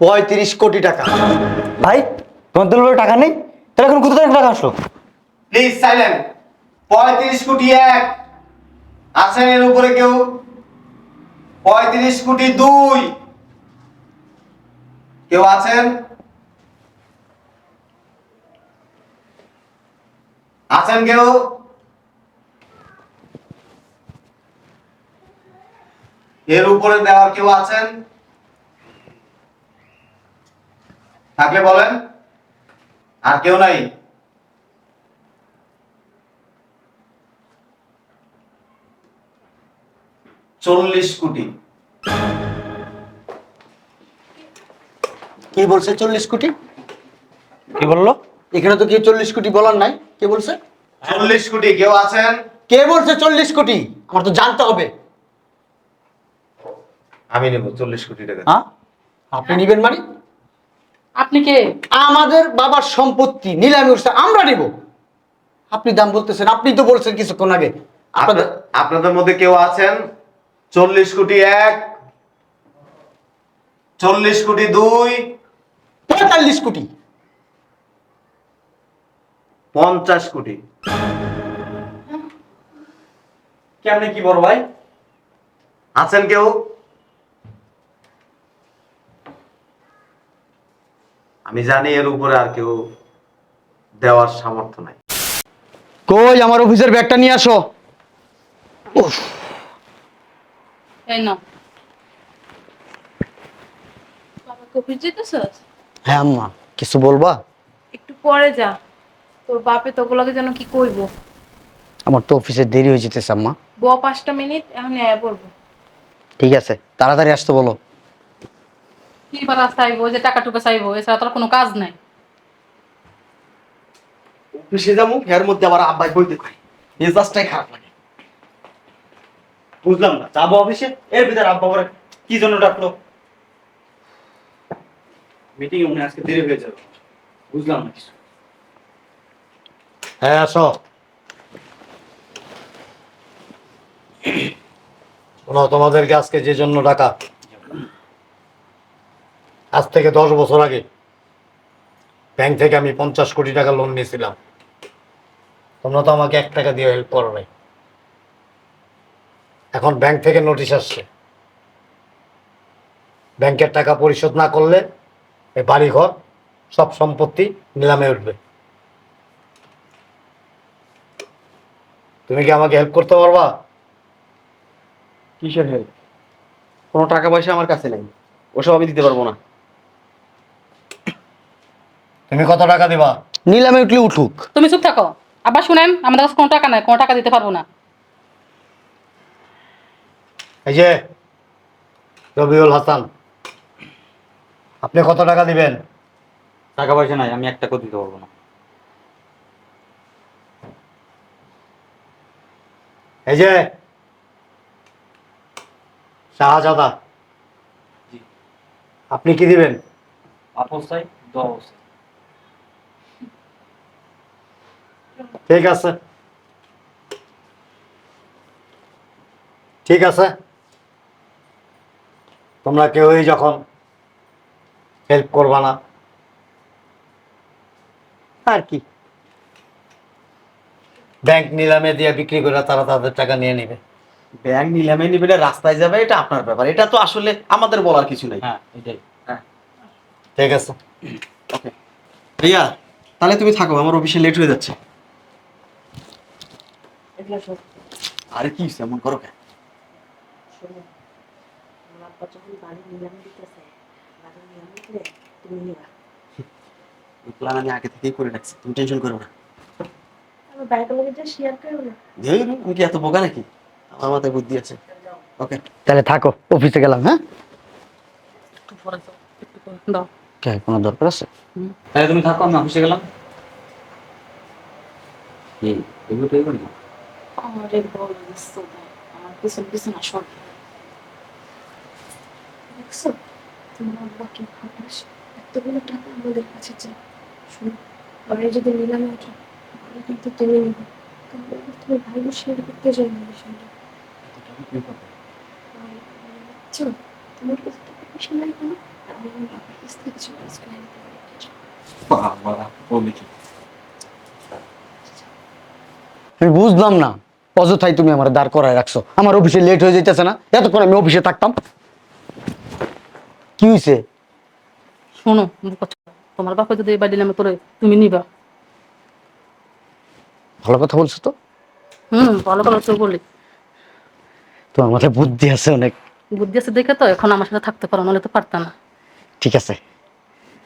পঁয়ত্রিশ কোটি টাকা। ভাই তোমার দলের টাকা নেই? তাহলে এখন কোথা থেকে টাকা আসলো? প্লিজ সাইলেন্ট পঁয়ত্রিশ কোটি এক। আছেন এর উপরে কেউ? পঁয়ত্রিশ কোটি দুই। কেউ আছেন? আছেন কেউ? এর উপরে দেওয়ার কেউ আছেন? থাকলে বলেন। আর কেউ নাই। চল্লিশ কোটি। কি বলছে চল্লিশ কোটি? কি বলল? এখানে তো কেউ চল্লিশ কোটি বলার নাই। কে বলছে? চল্লিশ কোটি কেউ আছেন? কে বলছে চল্লিশ কোটি? আমার তো জানতে হবে। আমি নেব চল্লিশ কোটি টাকা। হ্যাঁ? আপনি নিবেন মানে? আপনি কে? আমাদের বাবার সম্পত্তি নিলামে উঠছে আমরা নিব। আপনি দাম বলতেছেন আপনি তো বলছেন কিছুক্ষণ আগে। আপনাদের আপনাদের মধ্যে কেউ আছেন? চল্লিশ কোটি এক চল্লিশ কোটি দুই পঁয়তাল্লিশ কোটি। পঞ্চাশ কোটি। কেমনে কি বড় ভাই? আছেন কেউ? আমি জানি এর উপরে আর কেউ দেওয়ার সামর্থ্য নাই। কই আমার অফিসের ব্যাগটা নিয়ে আসো। উফ, এই নাও। বাবা কফি যেতেছস হ্যাঁ আম্মা কিছু বলবা? একটু পরে যা। তোর বাপে তোগুলোকে যেন কি কইব? আমার তো অফিসে দেরি হয়ে যেতেছে আম্মা। ব পাঁচটা মিনিট এখন আয়া পড়ব। ঠিক আছে তাড়াতাড়ি আসতে বলো। কি যে টাকা টুকা চাইব এছাড়া তোর কোনো কাজ নাই। অফিসে যাব এর মধ্যে আবার আব্বাই কয় মেজাজটাই খারাপ লাগে। বুঝলাম না যাব অফিসে এর ভিতরে আব্বা কি জন্য ডাকলো? মিটিং এ মনে আজকে দেরি হয়ে যাবে। বুঝলাম না কিছু। হ্যাঁ আসো। শোনো তোমাদেরকে আজকে যে জন্য ডাকা আজ থেকে দশ বছর আগে ব্যাংক থেকে আমি পঞ্চাশ কোটি টাকা লোন নিয়েছিলাম। তোমরা তো আমাকে এক টাকা দিয়ে হেল্প করো নাই। এখন ব্যাংক থেকে নোটিশ আসছে। ব্যাংকের টাকা পরিশোধ না করলে এই বাড়িঘর সব সম্পত্তি নিলামে উঠবে। তুমি কি আমাকে হেল্প করতে পারবা? কিসের হেল্প কোনো টাকা পয়সা আমার কাছে নেই। ওসব আমি দিতে পারব না। তুমি কত টাকা দিবা? নিলামে উঠলে উঠুক। তুমি চুপ থাকো। আবার শুনেন আমাদের কাছে কোনো টাকা নাই কোনো টাকা দিতে পারব না। এই যে রবিউল হাসান আপনি কত টাকা দিবেন? টাকা পয়সা নাই আমি এক টাকা দিতে পারব না। এই যে শাহজাদা আপনি কি দিবেন? আপোষ চাই দশ ঠিক আছে। ঠিক আছে। তোমরা কেউই যখন হেল্প করবা না আর কি। ব্যাংক নিলামে দিয়ে বিক্রি করে তারা তাদের টাকা নিয়ে নেবে। ব্যাংক নিলামে নিবে না, রাস্তায় যাবে এটা আপনার ব্যাপার। এটা তো আসলে আমাদের বলার কিছু নেই। হ্যাঁ এটাই। হ্যাঁ। ঠিক আছে। ওকে রিয়া তাহলে তুমি থাকো আমার অফিসে লেট হয়ে যাচ্ছে। আরে কি এমন করো কেন? শোনো আমার আব্বা যখন বাড়ি নিলামে দিতেছে বাড়ি নিলামে দিলে তুমি নিবা। প্ল্যান আমি আগে থেকেই করে রাখছি তুমি টেনশন করো না। আমার বাড়িতে লোকের যা শেয়ার করো না। ধেই আমি কি এত বোকা নাকি? আমার মাথায় বুদ্ধি আছে। ওকে তাহলে থাকো অফিসে গেলাম হ্যাঁ? একটু পরে যাও একটু পরে দাও। কে কোনো দরকার আছে? তাহলে তুমি থাকো আমি অফিসে গেলাম। কি এগুলো তো এগুলো না? আমারে বল দিচ্ছো আমার পিছন পিছন আসো। দেখছ? তোমার আব্বা কি খাটাস এতগুলো টাকা আমাদের কাছে চাই শোনো যদি নিলামে ওঠে বাড়ি কিন্তু তুমি নিবে। কারণ তুমি ভাই শেয়ার করতে চাই না বিষয়টা বুঝছ তোমার কাছে টাকা পয়সা নাই কেন? আমি আমার বাবার কাছ থেকে কিছু কাজ করে আনতে পারি। বাবা বলি কি? আমি বুঝলাম না। অযথাই তুমি আমার দাঁড় করায় রাখছো। আমার অফিসে লেট হয়ে যাইতেছে না। এতক্ষণ আমি অফিসে থাকতাম। কি হয়েছে শোনো তোমার বাপা যদি এবার দিলাম তোরে তুমি নিবা। ভালো কথা বলছো তো? হুম ভালো ভালো তো বলি। তোমার মাথায় বুদ্ধি আছে অনেক। বুদ্ধি আছে দেখে তো এখন আমার সাথে থাকতে পারো নাহলে তো পারতা না। ঠিক আছে।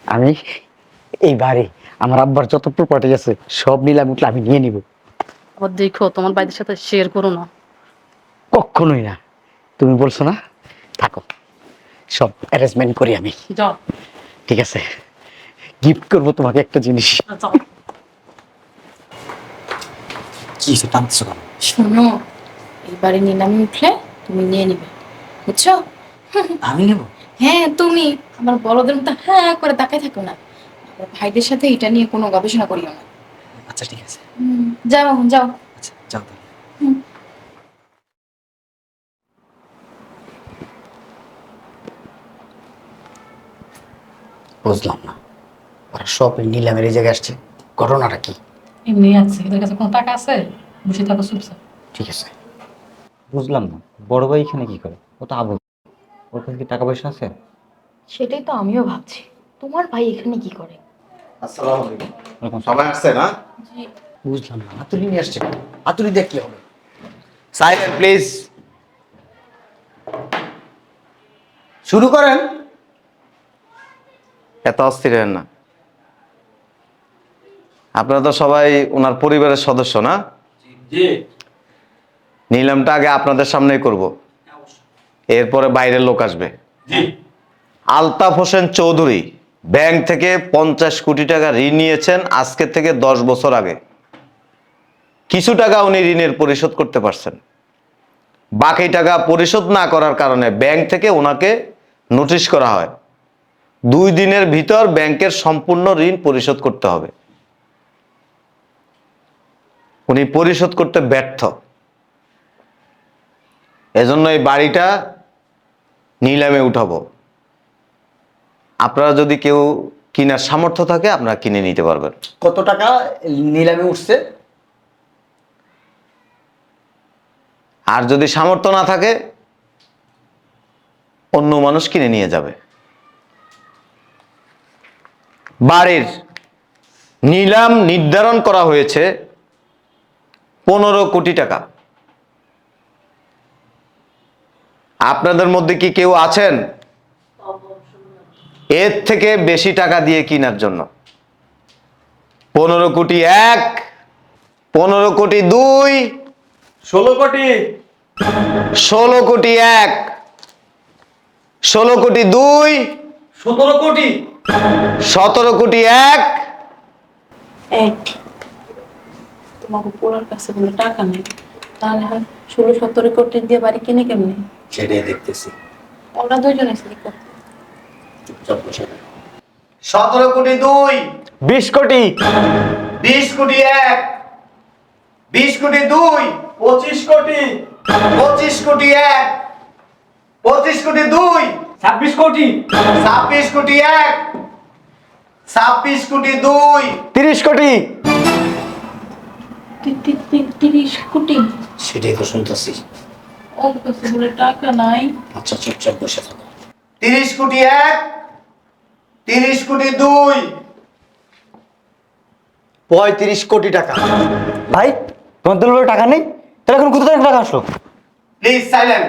আমি এই বাড়ি আমার আব্বার যত প্রপার্টি আছে সব নিলাম উঠলে আমি নিয়ে নিব। আবার দেখো তোমার বাইদের সাথে শেয়ার করো না। কখনোই না। তুমি বলছো না? থাকো। সব অ্যারেঞ্জমেন্ট করি আমি। যাও। ঠিক আছে? গিফট করব তোমাকে একটা জিনিস। যাও। কি হয়েছে? টানছো কেন? শোনো এবারে নিলামে উঠলে তুমি নিয়ে নিবে। বুঝছ? আমি নেব? হ্যাঁ তুমি। আমার বড়দের মতো হ্যাঁ করে তাকাই থাকো না। ভাইদের সাথে এটা নিয়ে কোনো গবেষণা করিও না। আচ্ছা ঠিক আছে। যাও এখন যাও। আচ্ছা যাও তাহলে। বুঝলাম না। ওরা সব এই নিলামের এই জায়গায় আসছে। ঘটনাটা কি? এমনি আছে। এদের কাছে কোনো টাকা আছে? বসে থাকো চুপচাপ ঠিক আছে। বুঝলাম না। বড় ভাই এখানে কি করে? ও তো আবু। ওর কাছে কি টাকা পয়সা আছে? সেটাই তো আমিও ভাবছি। তোমার ভাই এখানে কি করে? আসসালামু আলাইকুম। সবাই আসছে না বুঝলাম না হাতুড়ি নিয়ে আসছে হাতুড়ি দেখ কি হবে? Silent please. শুরু করেন। এত অস্থির হেন না। আপনারা তো সবাই ওনার পরিবারের সদস্য না? নিলামটা আগে আপনাদের সামনেই করব। এরপরে বাইরের লোক আসবে। আলতাফ হোসেন চৌধুরী। ব্যাংক থেকে পঞ্চাশ কোটি টাকা ঋণ নিয়েছেন আজকে থেকে দশ বছর আগে। কিছু টাকা উনি ঋণের পরিশোধ করতে পারছেন। বাকি টাকা পরিশোধ না করার কারণে ব্যাংক থেকে ওনাকে নোটিশ করা হয়। দুই দিনের ভিতর ব্যাংকের সম্পূর্ণ ঋণ পরিশোধ করতে হবে। উনি পরিশোধ করতে ব্যর্থ। এজন্য এই বাড়িটা নিলামে উঠাবো। আপনারা যদি কেউ কিনার সামর্থ্য থাকে আপনারা কিনে নিতে পারবেন। কত টাকা নিলামে উঠছে? আর যদি সামর্থ্য না থাকে অন্য মানুষ কিনে নিয়ে যাবে। বাড়ির নিলাম নির্ধারণ করা হয়েছে পনেরো কোটি টাকা। আপনাদের মধ্যে কি কেউ আছেন? এর থেকে বেশি টাকা দিয়ে কেনার জন্য। পনেরো কোটি এক পনেরো কোটি দুই ষোলো কোটি। ষোলো কোটি এক ষোলো কোটি দুই সতেরো কোটি। সতেরো কোটি এক। এক। তোমাকে পোলার কাছে বলে টাকা নেই। তাহলে ষোলো সতেরো কোটি দিয়ে বাড়ি কিনে কেমনি? সেটাই দেখতেছি। ওরা দুইজন এসে করতে। সতেরো কোটি দুই। বিশ কোটি। বিশ কোটি এক। বিশ কোটি দুই। পঁচিশ কোটি। পঁচিশ কোটি এক। পঁচিশ কোটি দুই। ছাব্বিশ কোটি। ছাব্বিশ কোটি এক। ছাব্বিশ কোটি দুই। তিরিশ কোটি। তিরিশ কোটি। সেটাই তো শুনতেছি। বলে টাকা নাই। আচ্ছা চুপচাপ বসে থাকো। তিরিশ কোটি এক। তিরিশ কোটি দুই। পঁয়ত্রিশ কোটি টাকা। ভাই তোমার দলের টাকা নেই? তাহলে এখন কোথা থেকে টাকা আসলো? প্লিজ সাইলেন্ট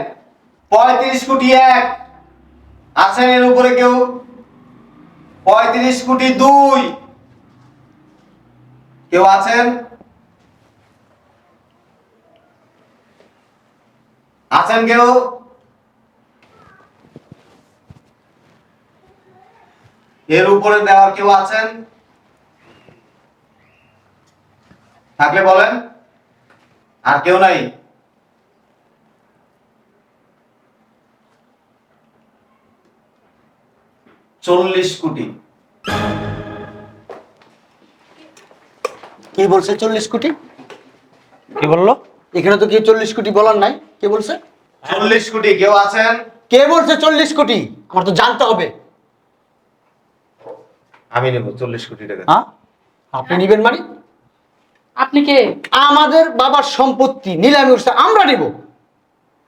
পঁয়ত্রিশ কোটি এক। আছেন এর উপরে কেউ? পঁয়ত্রিশ কোটি দুই। কেউ আছেন? আছেন কেউ? এর উপরে দেওয়ার কেউ আছেন? থাকলে বলেন। আর কেউ নাই? চল্লিশ কোটি। কি বলছে চল্লিশ কোটি? কি বলল? এখানে তো কেউ চল্লিশ কোটি বলার নাই। কে বলছে? চল্লিশ কোটি কেউ আছেন? কে বলছে চল্লিশ কোটি? আমার তো জানতে হবে। আমি নেব চল্লিশ কোটি টাকা। হ্যাঁ আপনি নিবেন মানে? আপনি কে? আমাদের বাবার সম্পত্তি নিলামি উঠছে আমরা নিব।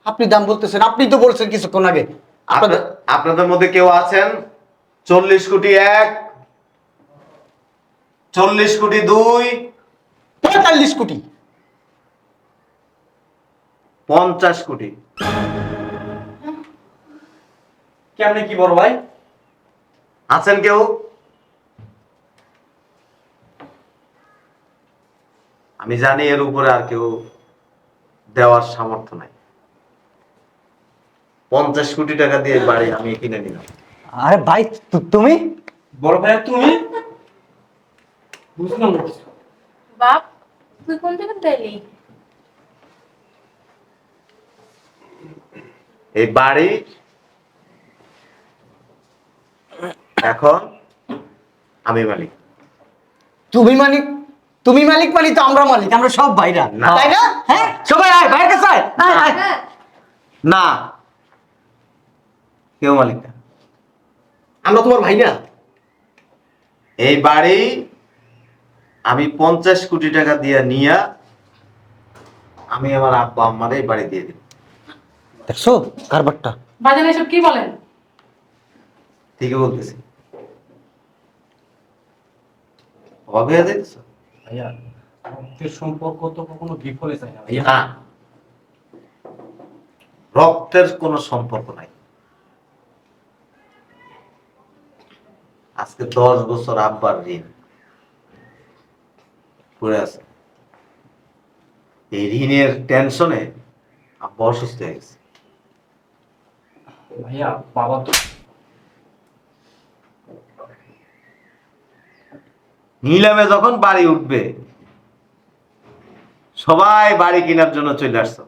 আপনি দাম বলতেছেন আপনি তো বলছেন কিছুক্ষণ আগে। আপনাদের আপনাদের আপনাদের মধ্যে কেউ আছেন? চল্লিশ কোটি এক চল্লিশ কোটি দুই পঁয়তাল্লিশ কোটি। পঞ্চাশ কোটি। কেমনে কি বড় ভাই? আছেন কেউ? আমি জানি এর উপরে আর কেউ দেওয়ার সামর্থ্য নাই। পঞ্চাশ কোটি টাকা দিয়ে বাড়ি আমি কিনে নিলাম। আরে ভাই তুমি? বড় ভাই তুমি? বুঝলাম না। বাপ তুই কোন জায়গা তাইলি এই বাড়ি এখন আমি মালিক। তুমি মালিক? তুমি মালিক মালিক তো আমরা মালিক আমরা সব ভাইরা। তাই না? হ্যাঁ? সবাই আয় ভাইয়ের কাছে আয়, আয়, আয়। না। কেউ মালিক না। আমরা তোমার ভাই না এই বাড়ি আমি পঞ্চাশ কোটি টাকা দিয়ে নিয়া আমি আমার আব্বা আম্মার এই বাড়ি দিয়ে দিই দেখছ? কারবারটা। বাজান এসব কি বলেন? ঠিকই বলতেছি। হয়ে যাইতেছো ভাইয়া রক্তের সম্পর্ক তো কখনো বিফলে যায় না ভাইয়া। রক্তের কোনো সম্পর্ক নাই। আজকে দশ বছর আব্বার ঋণ। পড়ে আছে। এই ঋণের টেনশনে আব্বা অসুস্থ হয়ে গেছে। ভাইয়া বাবা তো নিলামে যখন বাড়ি উঠবে সবাই বাড়ি কেনার জন্য চলে আসছো।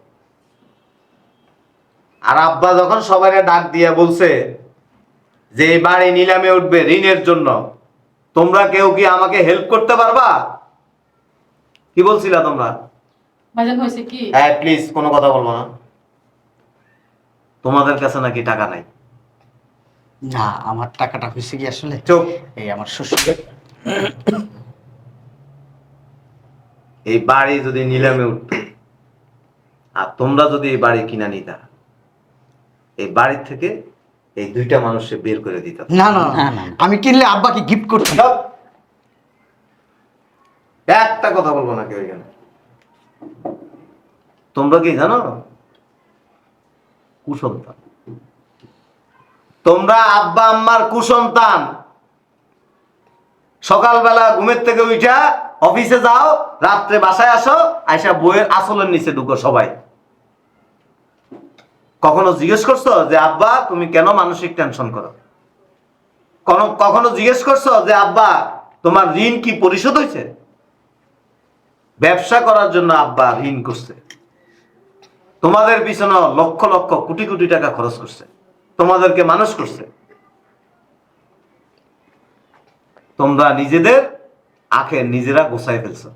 আর আব্বা যখন সবাই ডাক দিয়ে বলছে যে এই বাড়ি নিলামে উঠবে ঋণের জন্য তোমরা কেউ কি আমাকে হেল্প করতে পারবা? কি বলছিলা তোমরা? হ্যাঁ প্লিজ কোনো কথা বলব না। তোমাদের কাছে নাকি টাকা নাই? না আমার টাকাটা হয়েছে কি আসলে? চুপ। এই আমার শ্বশুর এই বাড়ি যদি নিলামে উঠত আর তোমরা যদি এই বাড়ি কিনা নিতা এই বাড়ি থেকে এই দুইটা মানুষকে বের করে দিত। না না না আমি কিনলে আব্বাকে গিফট করতাম। একটা কথা বলব না কেউ এখানে। তোমরা কি জানো? কুসন্তান। তোমরা আব্বা আম্মার কুসন্তান। সকালবেলা ঘুমের থেকে উঠা, অফিসে যাও, রাত্রে বাসায় আসো, আইসা বইয়ের আসলের নিচে ঢুকো সবাই। কখনো জিজ্ঞেস করছ যে, আব্বা, তুমি কেন মানসিক টেনশন করো? কখনো জিজ্ঞেস করছ যে, আব্বা, তোমার ঋণ কি পরিশোধ হয়েছে? ব্যবসা করার জন্য আব্বা ঋণ করছে তোমাদের পিছনে লক্ষ লক্ষ কোটি কোটি টাকা খরচ করছে। তোমাদেরকে মানুষ করছে। তোমরা নিজেদের আখে নিজেরা গোছাই ফেলছো।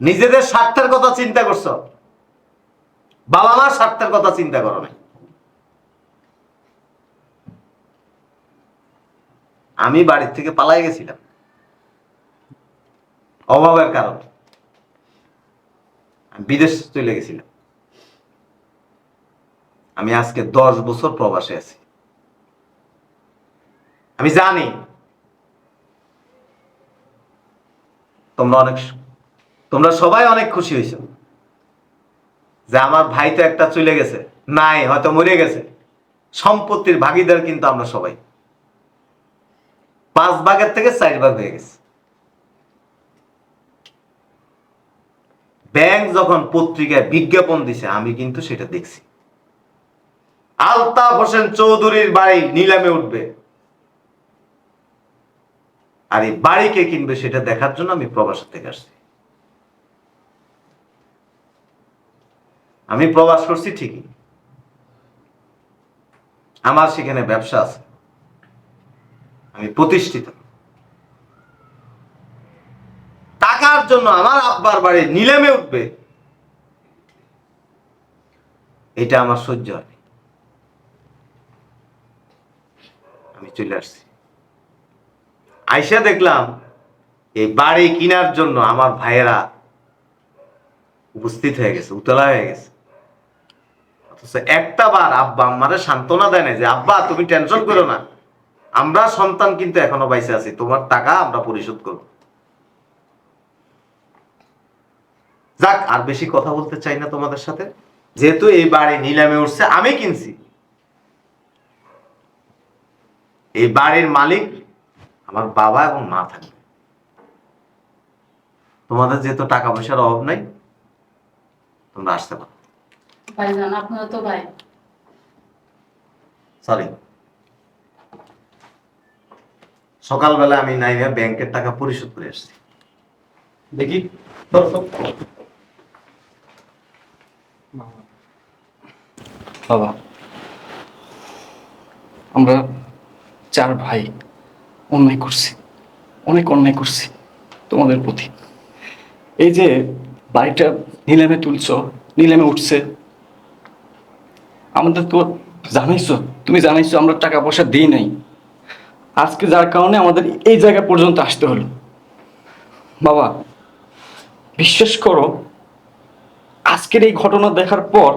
নিজেদের স্বার্থের কথা চিন্তা করছ। বাবা মার স্বার্থের কথা চিন্তা করো নাই। আমি বাড়ির থেকে পালাই গেছিলাম। অভাবের কারণে। বিদেশ চলে গেছিলাম। আমি আজকে দশ বছর প্রবাসে আছি। আমি জানি তোমরা অনেক তোমরা সবাই অনেক খুশি হয়েছ। যে আমার ভাই তো একটা চলে গেছে, নাই, হয়তো মরে গেছে। সম্পত্তির ভাগিদার কিন্তু আমরা সবাই। পাঁচ ভাগের থেকে চার ভাগ হয়ে গেছে। ব্যাংক যখন পত্রিকায় বিজ্ঞাপন দিছে, আমি কিন্তু সেটা দেখছি। আলতাফ হোসেন চৌধুরীর বাড়ি নিলামে উঠবে। আর এই বাড়ি কে কিনবে সেটা দেখার জন্য আমি প্রবাস থেকে আসছি। আমি প্রবাস করছি ঠিকই। আমার সেখানে ব্যবসা আছে। আমি প্রতিষ্ঠিত। টাকার জন্য আমার আব্বার বাড়ি নিলামে উঠবে। এটা আমার সহ্য হয়নি আমি চলে আসছি। আইসা দেখলাম, এই বাড়ি কেনার জন্য আমার ভাইয়েরা উপস্থিত হয়ে গেছে, উতলা হয়ে গেছে। অথচ একটা বার আব্বা আমারে সান্ত্বনা দেয় না যে, আব্বা, তুমি টেনশন করো না। আমরা সন্তান কিন্তু এখনও বাইসে আছি, তোমার টাকা আমরা পরিশোধ করব। যাক, আর বেশি কথা বলতে চাই না তোমাদের সাথে। যেহেতু এই বাড়ি নিলামে উঠছে, আমি কিনছি। এই বাড়ির মালিক আমার বাবা এবং মা থাকবে। তোমাদের যেহেতু টাকা পয়সার অভাব নাই তোমরা আসতে পারো। ভাইজান আপনারা তো ভাই। সরি সকালবেলা আমি নাইমে ব্যাংকের টাকা পরিশোধ করে আসছি। দেখি। বাবা আমরা চার ভাই। অন্যায় করছি, অনেক অন্যায় করছি তোমাদের প্রতি। এই যে বাড়িটা নিলামে তুলছ, নিলামে উঠছে, আমাদের তো জানাইছো, তুমি জানাইছো আমরা টাকা পয়সা দিই নাই। আজকে যার কারণে আমাদের এই জায়গা পর্যন্ত আসতে হলো। বাবা, বিশ্বাস করো, আজকের এই ঘটনা দেখার পর,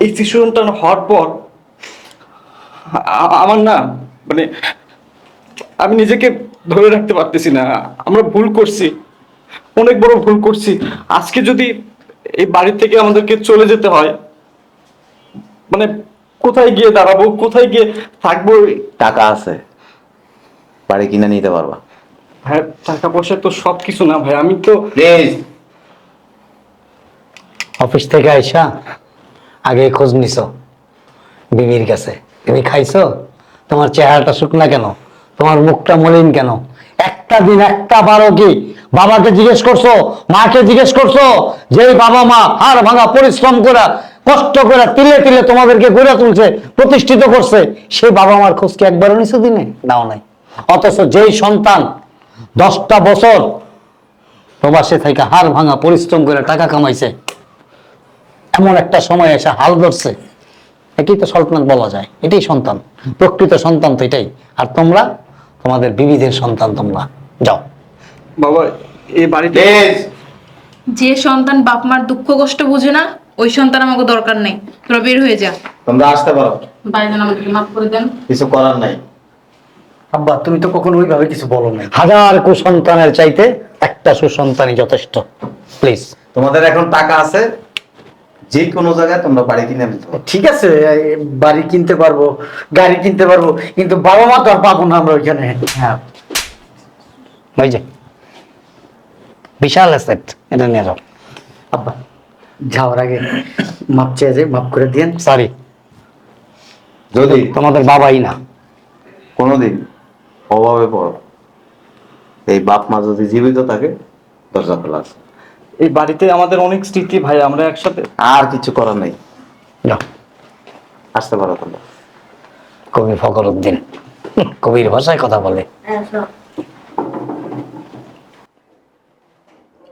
এই সিচুয়েশনটা হওয়ার পর আমার না মানে আমি নিজেকে ধরে রাখতে পারতেছি না। আমরা ভুল করছি। অনেক বড় ভুল করছি। আজকে যদি এই বাড়ি থেকে আমাদেরকে চলে যেতে হয় মানে কোথায় গিয়ে দাঁড়াবো কোথায় গিয়ে থাকব? টাকা আছে। বাড়ি কিনে নিতে পারবা। ভাই টাকা পয়সা তো সব কিছু না ভাই। আমি তো প্লিজ। অফিস থেকে আইসা আগে খোঁজ নিছ। বিবির কাছে। তুমি খাইছো? তোমার চেহারাটা শুকনা কেন? তোমার মুখটা মলিন কেন? একটা দিন, একটা বারো কি? বাবাকে জিজ্ঞেস করছ? মাকে জিজ্ঞেস করছ? যে বাবা মা হাড় ভাঙা পরিশ্রম করে, কষ্ট করে তিলে তিলে তোমাদেরকে গড়ে তুলছে, প্রতিষ্ঠিত করছে, সেই বাবা মার খোঁজ কি একবারও নিছো দিনে? নাও নাই। অথচ যেই সন্তান দশটা বছর প্রবাসে থেকে হাড় ভাঙা পরিশ্রম করে টাকা কামাইছে, এমন একটা সময় এসে হাল ধরছে। এটাই তো সন্তান বলা যায়। এটাই সন্তান। প্রকৃত সন্তান তো এটাই। আর তোমরা? তোমাদের বিবিধের সন্তান তোমরা। যাও। বাবা এই বাড়িতে যে সন্তান বাপ মার দুঃখ কষ্ট বুঝে না ওই সন্তান আমাকে দরকার নেই। তোরা বের হয়ে যা। তোমরা আসতে পারো। ভাইজান আমাদেরকে মাফ করে দেন। কিছু করার নাই। আব্বা তুমি তো কখনো ওইভাবে কিছু বলো নাই। হাজার কুসন্তানের চাইতে একটা সুসন্তানই যথেষ্ট। প্লিজ তোমাদের এখন টাকা আছে যে কোনো জায়গায় তোমরা বাড়ি কিনে নিতে পারো। ঠিক আছে বাড়ি কিনতে পারব গাড়ি কিনতে পারব কিন্তু বাবা মা তো আর পাবো না আমরা ওইখানে। হ্যাঁ। ওই যে বিশাল অ্যাসেট এটা নিয়ে যাও। আব্বা যাওয়ার আগে মাপ চেয়ে যাই মাপ করে দিয়েন সরি যদি তোমাদের বাবাই না। কোনোদিন অভাবে পড়ো এই বাপ মা যদি জীবিত থাকে দরজা খোলা আছে। এই বাড়িতে আমাদের অনেক স্মৃতি ভাই আমরা একসাথে? আর কিছু করার নেই। যাও। আসতে পারো তোমরা। কবি ফকর উদ্দিন কবির ভাষায় কথা বলে।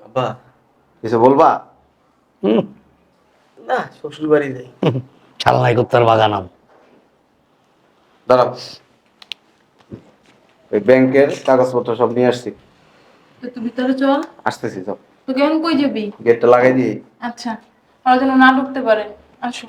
আব্বা কিছু বলবা? না শ্বশুর বাড়ি যাই ছালনাই কুত্তার বাগানাম দাঁড়াও। ওই ব্যাংকের কাগজপত্র সব নিয়ে আসছি। তো তুই চল। আসতেছি সব তো কেমন কই যাবি? গেটটা লাগাই দিই। আচ্ছা ওরা যেন না ঢুকতে পারে। আসো।